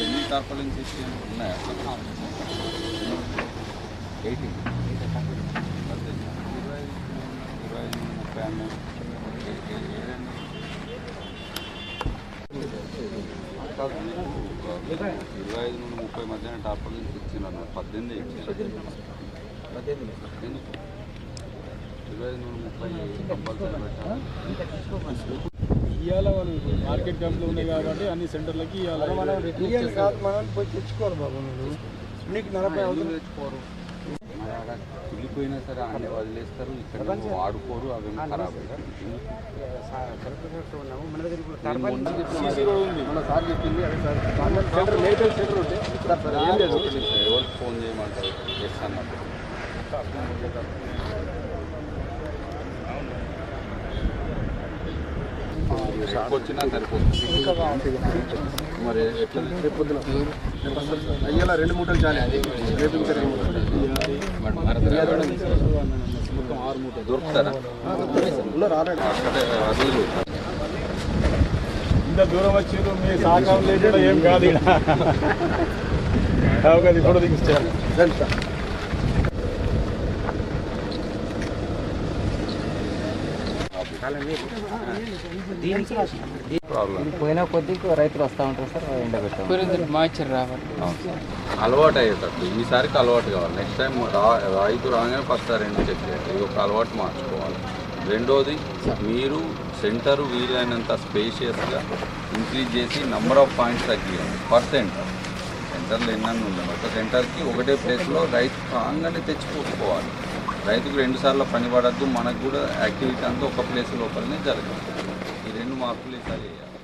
ఎన్ని టార్పలింగ్ సిస్టమ్ ఉన్నాయి? ఎయిటీ ఇరవై ముప్పై ఇరవై ఐదు నుండి ముప్పై మధ్యన టార్పలింగ్ ఇచ్చినారు పద్దెనిమిది ఇరవై ఐదు నుండి ముప్పై కంపల్సరీ పెట్టాలి ఇవాళ వాళ్ళు? మార్కెట్ క్యాంప్లో ఉన్నాయి కాబట్టి అన్ని సెంటర్లకి ఇవాళ ఇయ్యాలి? కాదు మనం పోయి తెచ్చుకోవాలి బాబు నువ్వు నీకు నలభై అవుతుంది తెచ్చుకోరు. సరే అన్ని వదిలేస్తారు. ఇక్కడ వాడుకోరు అవి ఖరాబ్. మన దగ్గర ఇప్పుడు నేను మొన్న చెప్పిన సీసీ రోడ్ ఉంది మన సార్ చెప్పింది అదే సార్ సెంటర్ మెడికల్ సెంటర్ ఉంటే సార్ సార్ ఏం లేదు ఒకటి ఎవరికి ఫోన్ చేయమంటారు ఎస్ అన్నప్పుడు ఎక్కువ వచ్చినా సరిపోతుంది. మరి ఎట్లా? అయ్యేలా రెండు మూటలు చాలే. రేపు ఇంకా రెండు మూటలు. మొత్తం ఆరు మూటలు. దొరుకుతారా ఇంత దూరం వచ్చారు మీ సహకారం లేకుండా ఏం కాదు ఇక్కడ ఫోటో దిగిస్తారు రండి సార్ ప్రాబ్లం పోయిన కొద్దీ రైతులు వస్తూ ఉంటారు సార్ ఎండబెట్టాం మాయిచ్చర్ రావాలి. అలవాటు అయ్యేటట్టు. ఈసారికి అలవాటు కావాలి. నెక్స్ట్ టైం రైతు రాగానే ఫస్ట్ రెండు చెక్ చేయాలి. ఇది ఒక అలవాటు మార్చుకోవాలి. రెండోది మీరు సెంటర్ వీలైనంత స్పేషియస్గా ఇంక్రీజ్ చేసి నంబర్ ఆఫ్ పాయింట్స్ తగ్గియాలి పర్ సెంటర్ సెంటర్లు ఎన్నన్నీ ఉన్నాయి ఒక సెంటర్కి ఒకటే ప్లేస్లో రైతు రాగానే తెచ్చిపోవాలి రైతుకు రెండు సార్లు పని పడద్దు మనకు కూడా యాక్టివిటీ అంతా ఒక ప్లేస్ లోపలనే జరగదు ఈ రెండు మార్పులు ఈసారి చేయాలి.